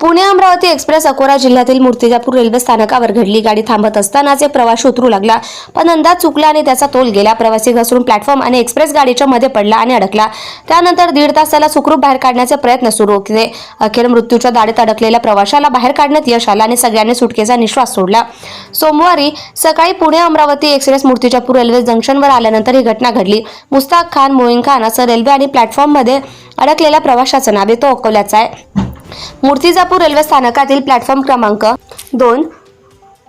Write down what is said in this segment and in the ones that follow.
Pune Amravati express Akola जिल्ह्यातील Murtijapur railway स्थानकावर घडली. गाडी थांबत असतानाच एक प्रवाशी उतरू लागला. पण अंदाज चुकला आणि त्याचा तोल गेला. प्रवासी घसरून प्लॅटफॉर्म आणि एक्सप्रेस गाडीच्या मध्ये पडला आणि अडकला. त्यानंतर दीड तास त्याला सुखरूप बाहेर काढण्याचे प्रयत्न सुरू होते. अखेर मृत्यूच्या दाडीत अडकलेल्या प्रवाशाला बाहेर काढण्यात यश आलं आणि सगळ्यांनी सुटकेचा निश्वास सोडला. सोमवारी सकाळी पुणे अमरावती एक्सप्रेस मूर्तिजापूर रेल्वे जंक्शनवर आल्यानंतर ही घटना घडली. मुस्ताक खान मोईन खान असं रेल्वे आणि प्लॅटफॉर्ममध्ये अडकलेल्या प्रवाशाचं नावे तो अकोल्याचा आहे. मूर्तिजापूर रेल्वे स्थानकातील प्लॅटफॉर्म क्रमांक दोन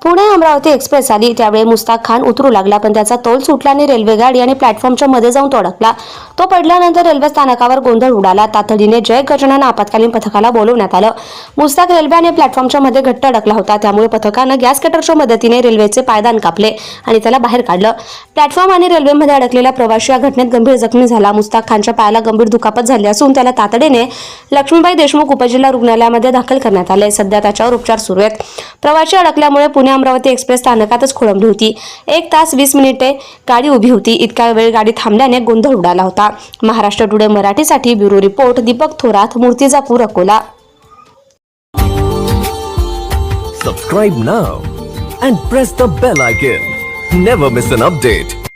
पुणे अमरावती एक्सप्रेस आली. त्यावेळी मुस्ताक खान उतरू लागला पण त्याचा तोल सुटला आणि रेल्वे गाडी आणि प्लॅटफॉर्मच्या मध्ये जाऊन तो अडकला तो पडल्यानंतर रेल्वे स्थानकावर गोंधळ उडाला. तातडीने जय गजानन आपत्कालीन पथकाला बोलवण्यात आलं. मुस्ताक रेल्वे आणि प्लॅटफॉर्मच्या मध्ये घट्ट अडकला होता. त्यामुळे पथकानं गॅस कटरच्या मदतीने रेल्वेचे पायदान कापले आणि त्याला बाहेर काढलं. प्लॅटफॉर्म आणि रेल्वेमध्ये अडकलेला प्रवाशी या घटनेत गंभीर जखमी झाला. मुस्ताक खानच्या पायाला गंभीर दुखापत झाली असून त्याला तातडीने लक्ष्मीबाई देशमुख उपजिल्हा रुग्णालयामध्ये दाखल करण्यात आले. सध्या त्याच्यावर उपचार सुरू आहेत. प्रवासी अडकल्यामुळे पुणे अमरावती एक्सप्रेस स्थानकातच खोळंबली होती. एक तास वीस मिनिटे गाडी उभी होती. इतका वेळ गाडी थांबल्याने गोंधळ उडाला होता. महाराष्ट्र टुडे मराठीसाठी bureau report Deepak Thorat Murtizapur Akola. Subscribe now and press the bell icon. Never miss an update.